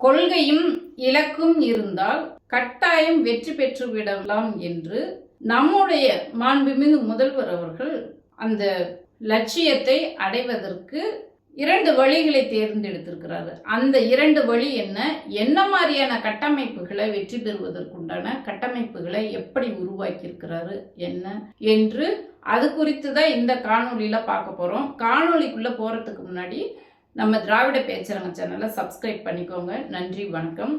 கொள்கையும் இலக்கும் இருந்தால் கட்டாயம் வெற்றி பெற்று விடலாம் என்று நம்முடைய மாண்புமிகு முதல்வர் அவர்கள் அந்த லட்சியத்தை அடைவதற்கு இரண்டு வழிகளை தேர்ந்தெடுத்திருக்கிறாரு. அந்த இரண்டு வழி என்ன? என்ன மாதிரியான கட்டமைப்புகளை வெற்றி பெறுவதற்குண்டான கட்டமைப்புகளை எப்படி உருவாக்கியிருக்கிறாரு? என்ன? என்று அது குறித்து தான் இந்த காணொலியில் பார்க்க போகிறோம் காணொலிக்குள்ளே போகிறதுக்கு முன்னாடி நம்ம திராவிட பேச்சரங்க சேனலை சப்ஸ்கிரைப் பண்ணிக்கோங்க. நன்றி வணக்கம்.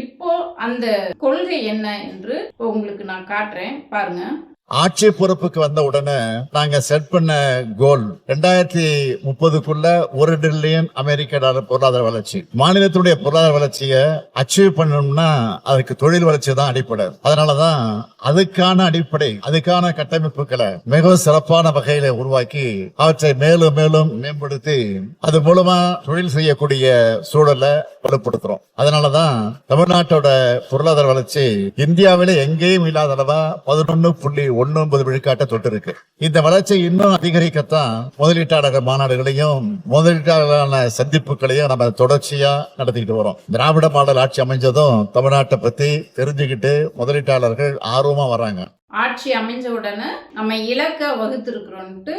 இப்போ அந்த கொள்கை என்ன என்று உங்களுக்கு நான் காட்டுறேன். பாருங்க. ஆட்சி பொறுப்புக்கு வந்த உடனே நாங்க செட் பண்ண கோல் ரெண்டாயிரத்தி முப்பதுக்குள்ள ஒரு டிரில்லியன் அமெரிக்க டாலர் பொருளாதார வளர்ச்சி. மாநிலத்தினுடைய பொருளாதார வளர்ச்சியை அச்சீவ் பண்ணணும்னா அதுக்கு தொழில் வளர்ச்சி தான் அடிப்படை. அதனாலதான் அதுக்கான அடிப்படை அதுக்கான கட்டமைப்புகளை மிகவும் சிறப்பான வகையில உருவாக்கி அவற்றை மேலும் மேலும் மேம்படுத்தி அது மூலமா தொழில் செய்யக்கூடிய சூழலை வலுப்படுத்துறோம். அதனாலதான் தமிழ்நாட்டோட பொருளாதார வளர்ச்சி இந்தியாவில எங்கேயும் இல்லாத அளவா பதினொன்னு புள்ளி ஒன்னு ஒன்பது விழுக்காட்டை தொட்டு இருக்கு இந்த வளர்ச்சி இன்னும் அதிகரிக்கத்தான் முதலீட்டாளர் மாநாடுகளையும் முதலீட்டாளரான சந்திப்புகளையும் நம்ம தொடர்ச்சியா நடத்திக்கிட்டு வரோம். திராவிட மாடல் ஆட்சி அமைஞ்சதும் தமிழ்நாட்டை பத்தி தெரிஞ்சுக்கிட்டு முதலீட்டாளர்கள் ஆர்வமா வராங்க ஆட்சி அமைஞ்ச உடனே நம்ம இலக்க வகுத்திருக்கிறோம்ட்டு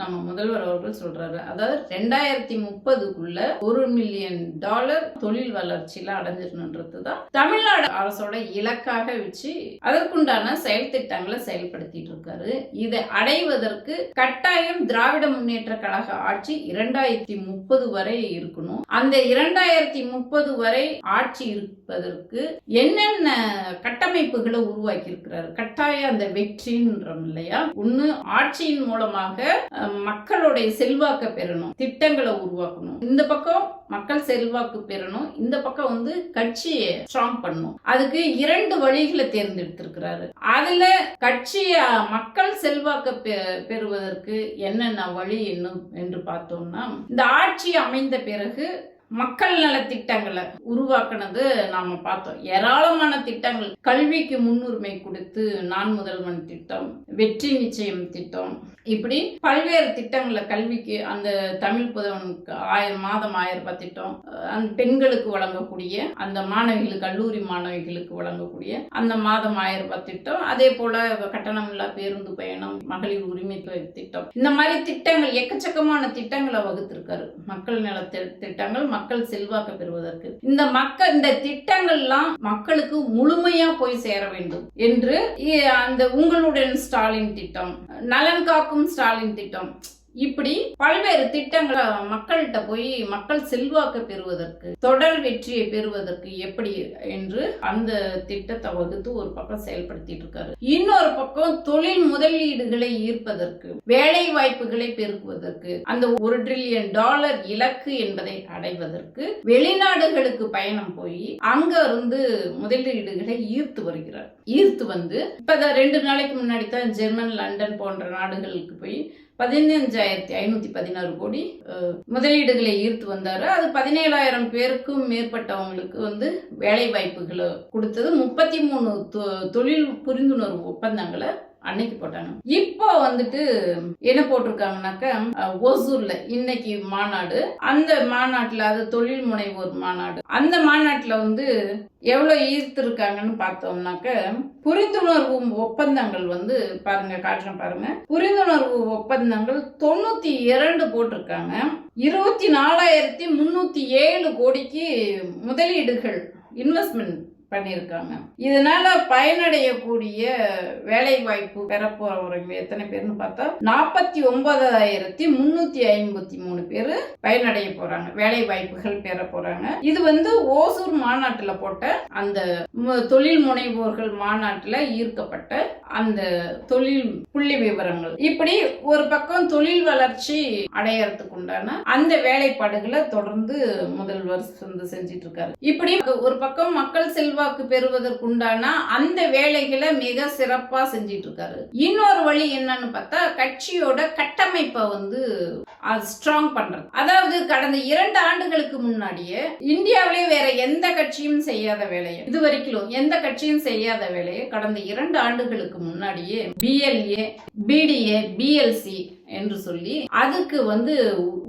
நம்ம முதல்வர் அவர்கள் சொல்றாரு. அதாவது ரெண்டாயிரத்தி முப்பதுக்குள்ள ஒரு மில்லியன் டாலர் தொழில் வளர்ச்சியில அடைஞ்சிடணுன்றது தான் தமிழ்நாடு அரசோட இலக்காக வச்சு அதற்குண்டான செயல் திட்டங்களை செயல்படுத்திட்டு இருக்காரு. இதை அடைவதற்கு கட்டாயம் திராவிட முன்னேற்ற கழக ஆட்சி இரண்டாயிரத்தி முப்பது வரை இருக்கணும். அந்த இரண்டாயிரத்தி முப்பது வரை ஆட்சி இருப்பதற்கு என்னென்ன கட்டமைப்புகளை உருவாக்கி இருக்கிறாரு கட்டாயம் அந்த வெற்றின்றோம் இல்லையா? ஒண்ணு ஆட்சியின் மூலமாக மக்களுடைய செல்வாக்க பெறணும் திட்டங்களை உருவாக்கணும். இந்த பக்கம் மக்கள் செல்வாக்கு பெறணும் இந்த பக்கம் வந்து கட்சியை ஸ்ட்ராங் பண்ணணும். அதுக்கு இரண்டு வழிகளை தேர்ந்தெடுத்திருக்கிறாரு. அதுல கட்சிய மக்கள் செல்வாக்க பெ- பெறுவதற்கு என்னென்ன வழி என்ன என்று பார்த்தோம்னா இந்த ஆட்சி அமைந்த பிறகு மக்கள் நல திட்டங்களை உருவாக்குனது நாம பார்த்தோம். ஏராளமான திட்டங்கள். கல்விக்கு முன்னுரிமை கொடுத்து நான் முதல்வன் திட்டம் வெற்றி நிச்சயம் திட்டம் இப்படி பல்வேறு திட்டங்களை கல்விக்கு அந்த தமிழ் புதவனுக்கு ஆயிரம் மாதம் ஆயிரம் ரூபாய் திட்டம் அந்த பெண்களுக்கு வழங்கக்கூடிய அந்த மாணவிகளுக்கு கல்லூரி மாணவிகளுக்கு வழங்கக்கூடிய அந்த மாதம் ஆயிரம் ரூபாய் திட்டம். அதே போல கட்டணமில்லா பேருந்து பயணம் மகளிர் உரிமை திட்டம். இந்த மாதிரி திட்டங்கள் எக்கச்சக்கமான திட்டங்களை வகுத்திருக்காரு. மக்கள் நல திட்டங்கள் மக்கள் செல்வாக்க பெறுவதற்கு. இந்த மக்கள் இந்த திட்டங்கள்லாம் மக்களுக்கு முழுமையா போய் சேர வேண்டும் என்று அந்த உங்களுடன் ஸ்டாலின் திட்டம். நலன் காக்கும் ஸ்டாலின் திட்டம். இப்படி பல்வேறு திட்டங்களை மக்கள்கிட்ட போய் மக்கள் செல்வாக்க பெறுவதற்கு தொடர் வெற்றியை பெறுவதற்கு எப்படி என்று அந்த திட்டத்தை வகுத்து ஒரு பக்கம் செயல்படுத்திட்டு இருக்காரு. இன்னொரு பக்கம் தொழில் முதலீடுகளை ஈர்ப்பதற்கு வேலை வாய்ப்புகளை பெருக்குவதற்கு அந்த ஒரு ட்ரில்லியன் டாலர் இலக்கு என்பதை அடைவதற்கு வெளிநாடுகளுக்கு பயணம் போய் அங்க இருந்து முதலீடுகளை ஈர்த்து வருகிறார். ஈர்த்து வந்து இப்ப ரெண்டு நாளைக்கு முன்னாடி தான் ஜெர்மன் லண்டன் போன்ற நாடுகளுக்கு போய் பதினஞ்சாயிரத்தி ஐநூற்றி பதினாறு கோடி முதலீடுகளை ஈர்த்து வந்தார். அது பதினேழாயிரம் பேருக்கும் மேற்பட்டவங்களுக்கு வந்து வேலை வாய்ப்புகளை கொடுத்தது. முப்பத்தி மூணு தொழில் புரிந்துணர்வு ஒப்பந்தங்களை அன்னைக்கு போட்டாங்க. இப்போ வந்துட்டு என்ன போட்டிருக்காங்கனாக்க ஒசூர்ல இன்னைக்கு மாநாடு. அந்த மாநாட்டுல அது தொழில் முனைவோர் மாநாடு. அந்த மாநாட்டுல வந்து எவ்வளவு ஈர்த்திருக்காங்கன்னு பார்த்தோம்னாக்க புரிந்துணர்வு ஒப்பந்தங்கள் வந்து பாருங்க காட்டுறேன் பாருங்க. புரிந்துணர்வு ஒப்பந்தங்கள் தொண்ணூத்தி இரண்டு போட்டிருக்காங்க. இருபத்தி நாலாயிரத்தி முன்னூத்தி ஏழு கோடிக்கு முதலீடுகள் இன்வெஸ்ட்மெண்ட் பண்ணியிருக்காங்க. இதனால பயனடையக்கூடிய வேலை வாய்ப்பு பெறப்போறவங்க எத்தனை பேர்னு பார்த்தா நாற்பத்தி ஒன்பதாயிரத்தி முன்னூத்தி ஐம்பத்தி மூணு பேர் பயனடைய போறாங்க வேலை வாய்ப்புகள் பெற போறாங்க. இது வந்து ஓசூர் மாநாட்டில் போட்ட அந்த தொழில் முனைவோர்கள் மாநாட்டில் ஈர்க்கப்பட்ட அந்த தொழில் புள்ளி விவரங்கள். இப்படி ஒரு பக்கம் தொழில் வளர்ச்சி அடையறதுக்கு உண்டான அந்த வேலைப்பாடுகளை தொடர்ந்து முதல்வர் வந்து செஞ்சிட்டு இருக்காரு இப்படி ஒரு பக்கம் மக்கள் செல்வாக்கு பெறுவதற்குண்டான அந்த வேலைகளை மிக சிறப்பா செஞ்சிட்டு இருக்காரு இன்னொரு வழி என்னன்னு பார்த்தா கட்சியோட கட்டமைப்பை வந்து ஸ்ட்ராங் பண்றது. அதாவது கடந்த இரண்டு ஆண்டுகளுக்கு முன்னாடியே இந்தியாவிலே வேற எந்த கட்சியும் செய்யாத வேலையை இது வரைக்கும் எந்த கட்சியும் செய்யாத வேலையை கடந்த இரண்டு ஆண்டுகளுக்கு முன்னாடியே பிஎல்ஏ பிடிஏ பிஎல்சி என்று சொல்லி அதுக்கு வந்து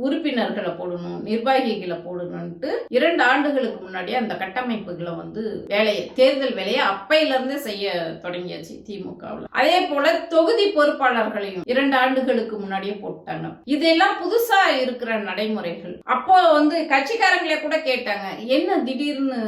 உறுப்பினர்களை போடணும் நிர்வாகிகளை போடணும்ட்டு இரண்டு ஆண்டுகளுக்கு முன்னாடியே அந்த கட்டமைப்புகளை வந்து வேலையை தேர்தல் வேலையை அப்பையில இருந்தே செய்ய தொடங்கியாச்சு திமுகவில். அதே போல தொகுதி பொறுப்பாளர்களையும் இரண்டு ஆண்டுகளுக்கு முன்னாடியே போட்டாங்க. இதெல்லாம் புதுசா இருக்கிற நடைமுறைகள். அப்போ வந்து கட்சிக்காரங்களே கூட கேட்டாங்க என்ன திடீர்னு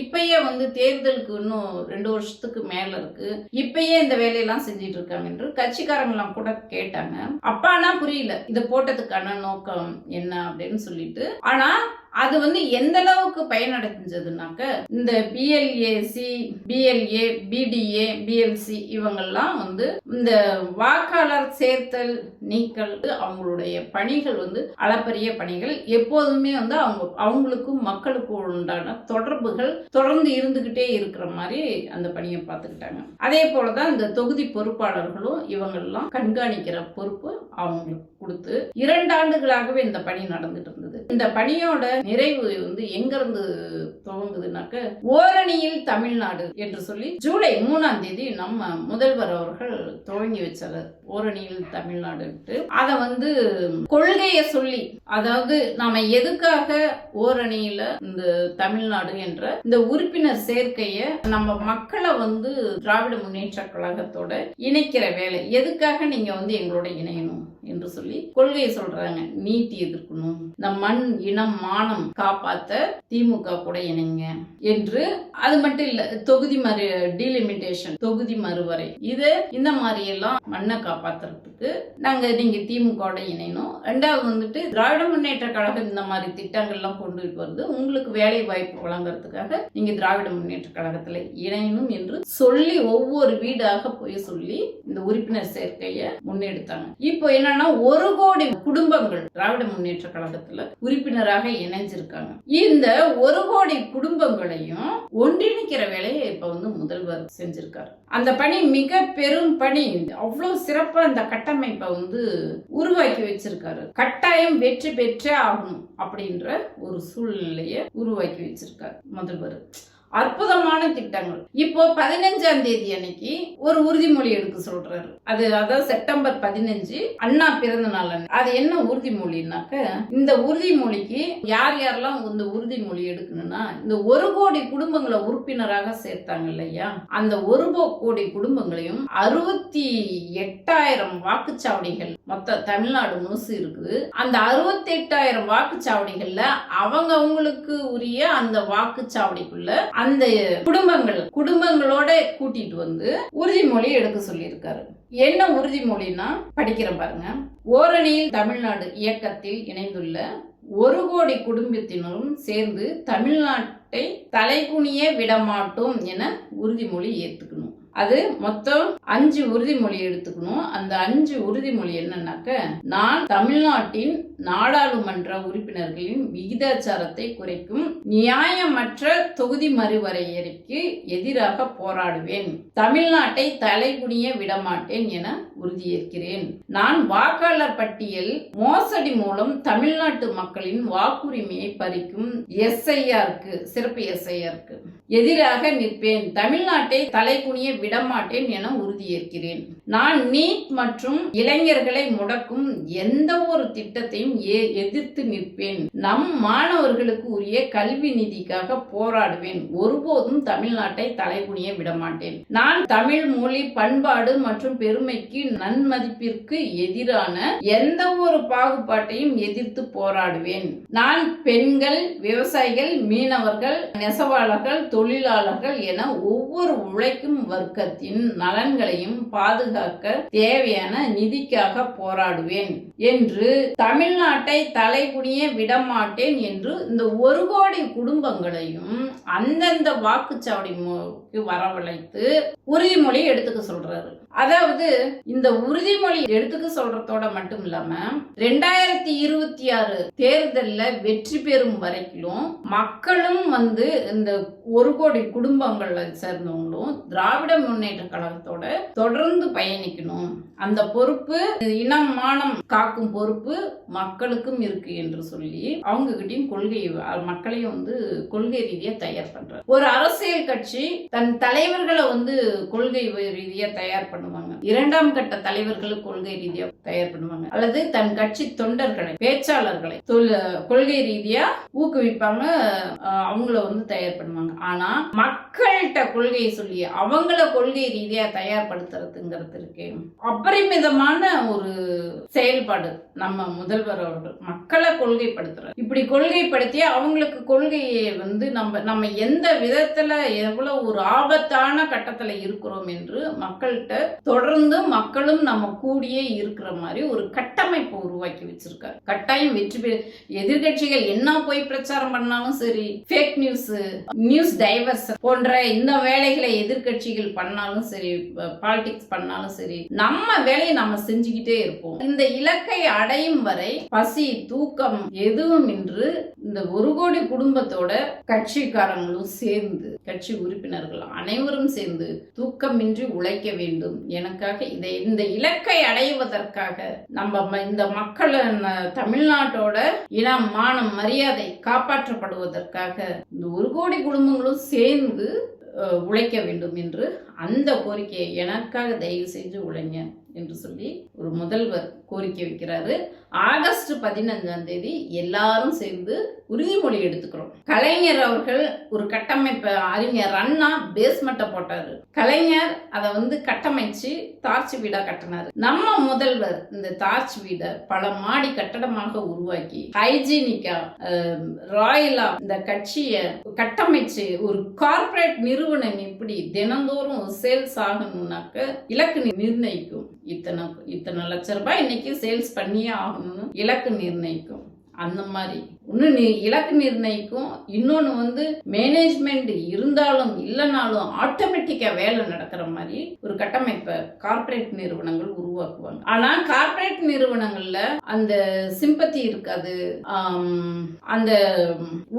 இப்பயே வந்து தேர்தலுக்கு இன்னும் ரெண்டு வருஷத்துக்கு மேல இருக்கு. இப்பயே இந்த வேலையெல்லாம் செஞ்சிட்டு இருக்காங்க என்று கட்சிக்காரங்களாம் கூட கேட்டாங்க. அப்பானா புரியல. இதை போட்டதுக்கான நோக்கம் என்ன அப்படின்னு சொல்லிட்டு. ஆனா அது வந்து எந்த அளவுக்கு பயனடைஞ்சதுனாக்க இந்த பிஎல்ஏசி பிஎல்ஏ பிடிஏ பிஎல்சி இவங்கெல்லாம் வந்து இந்த வாக்காளர் சேர்த்தல் நீக்கல் அவங்களுடைய பணிகள் வந்து அளப்பரிய பணிகள். எப்போதுமே வந்து அவங்க அவங்களுக்கும் மக்களுக்கும் உண்டான தொடர்புகள் தொடர்ந்து இருந்துகிட்டே இருக்கிற மாதிரி அந்த பணியை பார்த்துக்கிட்டாங்க. அதே போலதான் இந்த தொகுதி பொறுப்பாளர்களும் இவங்கெல்லாம் கண்காணிக்கிற பொறுப்பு அவங்களுக்கு கொடுத்து இரண்டு ஆண்டுகளாகவே இந்த பணி நடந்துட்டு இருந்தது. இந்த பணியோட நிறைவு வந்து எங்க இருந்து துவங்குதுனாக்க ஓரணியில் தமிழ்நாடு என்று சொல்லி ஜூலை மூணாம் தேதி நம்ம முதல்வர் அவர்கள் துவங்கி வச்சார். ஓரணியில் தமிழ்நாடுன்ட்டு. அதை வந்து கொள்கையை சொல்லி அதாவது நாம எதுக்காக ஓரணியில இந்த தமிழ்நாடு என்ற இந்த உறுப்பினர் சேர்க்கைய நம்ம மக்களை வந்து திராவிட முன்னேற்ற கழகத்தோட இணைக்கிற வேலை. எதுக்காக நீங்க வந்து எங்களோட இணையணும்? என்று சொல்லி கொள்கையை சொல்றாங்க. நீட்டி எதிர்க்கணும். இந்த மண் இனம் மானம் காப்பாத்த திமுக கூட இணைங்க என்று அது மட்டும் இல்ல தொகுதி மறு டீலிமிட்டேஷன் தொகுதி மறுவரை. இது இந்த மாதிரி எல்லாம் மண்ணை காப்பாத்துறதுக்கு நாங்க நீங்க திமுக இணையணும். ரெண்டாவது வந்துட்டு திராவிட முன்னேற்ற கழகம் இந்த மாதிரி திட்டங்கள்லாம் கொண்டு வருது. உங்களுக்கு வேலை வாய்ப்பு வழங்குறதுக்காக நீங்க திராவிட முன்னேற்ற கழகத்துல இணையணும் என்று சொல்லி ஒவ்வொரு வீடாக போய் சொல்லி இந்த உறுப்பினர் சேர்க்கையை முன்னெடுத்தாங்க. இப்போ என்னன்னா ஒரு கோடி குடும்பங்கள் திராவிட முன்னேற்ற கழகத்துல உறுப்பினராக இணைஞ்சிருக்காங்க. இந்த ஒரு கோடி குடும்பங்களையும் ஒன்றிணைக்கிற வேலையை இப்ப வந்து முதல்வர் செஞ்சிருக்காரு. அந்த பணி மிக பெரும் பணி. அவ்வளவு சிறப்பா அந்த கட்டமைப்பை வந்து உருவாக்கி வச்சிருக்காரு. கட்டாயம் வெற்றி பெற்றே ஆகணும் அப்படின்ற ஒரு சூழ்நிலையை உருவாக்கி வச்சிருக்காரு முதல்வர். அற்புதமான திட்டங்கள். இப்போ பதினஞ்சாம் தேதி அன்னைக்கு ஒரு உறுதிமொழி எடுக்க சொல்றாரு. அது அதாவது செப்டம்பர் பதினஞ்சு அண்ணா பிறந்த நாள் அது என்ன உறுதிமொழினாக்க இந்த உறுதிமொழிக்கு யார் யாரெல்லாம் இந்த உறுதிமொழி எடுக்கணும்னா இந்த ஒரு கோடி குடும்பங்களை உறுப்பினராக சேர்த்தாங்க இல்லையா? அந்த ஒரு கோடி குடும்பங்களையும் அறுபத்தி எட்டாயிரம் வாக்குச்சாவடிகள் மொத்த தமிழ்நாடு முழுசு இருக்குது. அந்த அறுபத்தி எட்டாயிரம் வாக்குச்சாவடிகள்ல அவங்க அவங்களுக்கு உரிய அந்த வாக்குச்சாவடிக்குள்ள அந்த குடும்பங்கள் குடும்பங்களோட கூட்டிட்டு வந்து உறுதிமொழி எடுக்க சொல்லியிருக்காரு. என்ன உறுதிமொழினா படிக்கிற பாருங்க. ஓரணியில் தமிழ்நாடு இயக்கத்தில் இணைந்துள்ள ஒரு கோடி குடும்பத்தினரும் சேர்ந்து தமிழ்நாட்டை தலைகுனிய விடமாட்டோம் என உறுதிமொழி ஏற்றுக்கணும் அது மொத்தம் அஞ்சு உறுதிமொழி எடுத்துக்கணும். அந்த அஞ்சு உறுதிமொழி என்னன்னாக்க நான் தமிழ்நாட்டின் நாடாளுமன்ற உறுப்பினர்களின் விகிதாச்சாரத்தை குறைக்கும் நியாயமற்ற தொகுதி மறுவரையறைக்கு எதிராக போராடுவேன். தமிழ்நாட்டை தலைகுனிய விடமாட்டேன் என உறுதியேற்கிறேன். நான் வாக்காளர் பட்டியல் மோசடி மூலம் தமிழ்நாட்டு மக்களின் வாக்குரிமையை பறிக்கும் எஸ்ஐஆருக்கு சிறப்பு எஸ்ஐஆருக்கு. எதிராக நிற்பேன். தமிழ்நாட்டை தலைக்குனிய விடமாட்டேன் என உறுதியேற்கிறேன். நான் நீட் மற்றும் இளைஞர்களை முடக்கும் எந்த ஒரு திட்டத்தையும் ஏ- எதிர்த்து நிற்பேன். நம் மாணவர்களுக்கு உரிய கல்வி நிதிக்காக போராடுவேன். ஒருபோதும் தமிழ்நாட்டை தலைகுனிய விடமாட்டேன். நான் தமிழ் மொழி பண்பாடு மற்றும் பெருமைக்கு நன்மதிப்பிற்கு எதிரான எந்த ஒரு பாகுபாட்டையும் எதிர்த்து போராடுவேன். நான் பெண்கள் விவசாயிகள் மீனவர்கள் நெசவாளர்கள் தொழிலாளர்கள் என ஒவ்வொரு உழைக்கும் வர்க்கத்தின் நலன்களையும் பாதுகாக்க தேவையான நிதிக்காக போராடுவேன் என்று தமிழ்நாட்டை தலைகுனிய விடமாட்டேன் என்று இந்த ஒரு கோடி குடும்பங்களையும் அந்தந்த வாக்குச்சாவடி வரவழைத்து உறுதிமொழி எடுத்துக்க சொல்றாரு. அதாவது இந்த உறுதிமொழி எடுத்துக்க சொல்றதோட மட்டும் இல்லாம ரெண்டாயிரத்தி இருபத்தி ஆறு தேர்தல்ல வெற்றி பெறும் வரைக்கும் மக்களும் வந்து இந்த ஒரு கோடி குடும்பங்களை சேர்ந்தவங்களும் திராவிட முன்னேற்ற கழகத்தோட தொடர்ந்து பயணிக்கணும். அந்த பொறுப்பு இனம் மானம் காக்கும் பொறுப்பு மக்களுக்கும் இருக்கு என்று சொல்லி அவங்க கிட்டையும் கொள்கை மக்களையும் வந்து கொள்கை ரீதியா தயார் பண்றாரு ஒரு அரசியல் கட்சி தன் தலைவர்களை வந்து கொள்கை ரீதியா தயார் பண்ணுவாங்க இரண்டாம் கட்ட தலைவர்கள் கொள்கை ரீதியா தயார் பண்ணுவாங்க அல்லது தன் கட்சி தொண்டர்களை பேச்சாளர்களை கொள்கை ரீதியா ஊக்குவிப்பாங்க அவங்கள வந்து தயார் பண்ணுவாங்க ஆனா மக்கள்கிட்ட கொள்கையை சொல்லி அவங்கள கொள்கை ரீதியா தயார்படுத்துறதுங்கிறது இருக்கு அபரிமிதமான ஒரு செயல்பாடு நம்ம முதல்வர் அவர்கள் மக்களை கொள்கைப்படுத்துற. இப்படி கொள்கைப்படுத்தி அவங்களுக்கு கொள்கையை வந்து நம்ம நம்ம எந்த விதத்துல எவ்வளவு ஒரு ஆபத்தான கட்டத்துல இருக்கிறோம் என்று மக்கள்கிட்ட தொடர்ந்து மக்களும் நம்ம கூடியே இருக்கிற மாதிரி ஒரு கட்டமைப்பு உருவாக்கி வச்சிருக்காரு. கட்டாயம் வெற்றி பெற எதிர்கட்சிகள் என்ன போய் பிரச்சாரம் பண்ணாலும் சரி ஃபேக் நியூஸ் நியூஸ் டைவர்ஸ் போன்ற இந்த வேலைகளை எதிர்கட்சிகள் பண்ணாலும் சரி பாலிடிக்ஸ் பண்ணாலும் சரி நம்ம வேலையை நம்ம செஞ்சுக்கிட்டே இருப்போம். இந்த இலக்கை அடையும் வரை பசி தூக்கம் எதுவும் இன்று இந்த ஒரு கோடி குடும்பத்தோட கட்சிக்காரங்களும் சேர்ந்து கட்சி உறுப்பினர்கள் அனைவரும் சேர்ந்து தூக்கமின்றி உழைக்க வேண்டும். எனக்காக இதை இந்த இலக்கை அடைவதற்காக நம்ம ம- இந்த மக்கள் தமிழ்நாட்டோட இனம் மானம் மரியாதை காப்பாற்றப்படுவதற்காக இந்த ஒரு கோடி குடும்பங்களும் சேர்ந்து உழைக்க வேண்டும் என்று அந்த கோரிக்கையை எனக்காக தயவு செஞ்சு உழைங்க என்று சொல்லி ஒரு முதல்வர் கோரிக்கை வைக்கிறாரு. ஆகஸ்ட் பதினஞ்சாம் தேதி எல்லாரும் சேர்ந்து உறுதிமொழி எடுத்துக்கிறோம். கலைஞர் அவர்கள் ஒரு கட்டமைப்பை அறிஞர் அண்ணா பேஸ்மெண்ட்டை போட்டாரு. கலைஞர் அதை வந்து கட்டமைச்சு தார்ச்சி வீடா கட்டினாரு. நம்ம முதல்வர் இந்த தார்ச்சி வீடை பல மாடி கட்டடமாக உருவாக்கி ஹைஜீனிக்கா ராயலா இந்த கட்சியை கட்டமைச்சு ஒரு கார்ப்பரேட் நிறுவனம் எப்படி தினந்தோறும் சேல்ஸ் ஆகணும்னாக்க இலக்கு நிர்ணயிக்கும். இத்தனை இத்தனை லட்ச ரூபாய் இன்னைக்கு சேல்ஸ் பண்ணியே ஆகணும்னு இலக்கு நிர்ணயிக்கும். அந்த மாதிரி. ஒன்று நீ இலக்கு நிர்ணயிக்கும். இன்னொன்று வந்து மேனேஜ்மெண்ட் இருந்தாலும் இல்லைனாலும் ஆட்டோமேட்டிக்காக வேலை நடக்கிற மாதிரி ஒரு கட்டமைப்பை கார்ப்பரேட் நிறுவனங்கள் உருவாக்குவாங்க. ஆனால் கார்ப்பரேட் நிறுவனங்களில் அந்த சிம்பத்தி இருக்காது. அந்த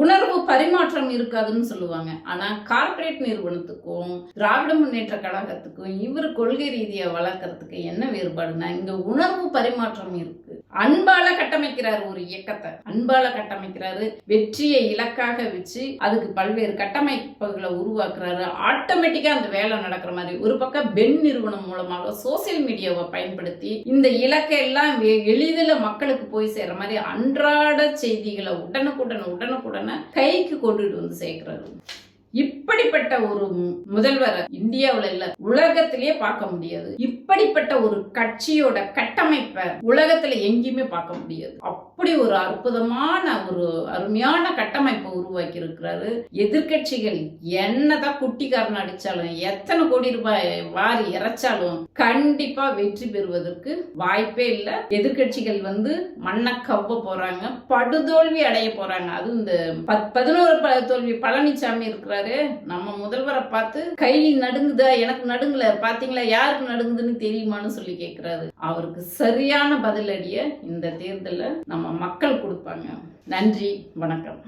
உணர்வு பரிமாற்றம் இருக்காதுன்னு சொல்லுவாங்க. ஆனால் கார்ப்பரேட் நிறுவனத்துக்கும் திராவிட முன்னேற்ற கழகத்துக்கும் இவர் கொள்கை ரீதியாக வளர்க்கறதுக்கு என்ன வேறுபாடுனா இங்கே உணர்வு பரிமாற்றம் இருக்கு. அன்பால கட்டமைக்கிறாரு ஒரு இயக்கத்தை. அன்பால கட்டமைக்கிறாரு வெற்றியை இலக்காக வச்சு அதுக்கு பல்வேறு கட்டமைப்புகளை உருவாக்குறாரு. ஆட்டோமேட்டிக்கா அந்த வேலை நடக்கிற மாதிரி. ஒரு பக்கம் பென் நிறுவனம் மூலமாக சோசியல் மீடியாவை பயன்படுத்தி இந்த இலக்கை எல்லாம் எளிதில் மக்களுக்கு போய் சேர்ற மாதிரி அன்றாட செய்திகளை உடனுக்குடன் உடனுக்குடனே கைக்கு கொண்டுட்டு வந்து சேர்க்கிறாரு. இப்படிப்பட்ட ஒரு முதல்வரை இந்தியாவுல இல்ல உலகத்திலேயே பார்க்க முடியாது. இப்படிப்பட்ட ஒரு கட்சியோட கட்டமைப்பை உலகத்துல எங்கேயுமே பார்க்க முடியாது. அப்படி ஒரு அற்புதமான ஒரு அருமையான கட்டமைப்பை உருவாக்கி இருக்கிறாரு எதிர்க்கட்சிகள் என்னதான் குட்டிக்காரன் அடிச்சாலும் எத்தனை கோடி ரூபாய் வாரி இறைச்சாலும் கண்டிப்பா வெற்றி பெறுவதற்கு வாய்ப்பே இல்லை. எதிர்க்கட்சிகள் வந்து மண்ணை கவ்வ போறாங்க படுதோல்வி அடைய போறாங்க. அதுவும் இந்த பத்- பதினோரு ப- தோல்வி பழனிசாமி இருக்கிறாரு. நம்ம முதல்வரை பார்த்து கை நடுங்குதா? எனக்கு நடுங்கல. பாத்தீங்களா யாருக்கு நடுங்குதுன்னு தெரியுமான்னு சொல்லி கேட்கிறாரு அவருக்கு சரியான பதிலடிய இந்த தேர்தலை நம்ம மக்கள் கொடுப்பாங்க. நன்றி வணக்கம்.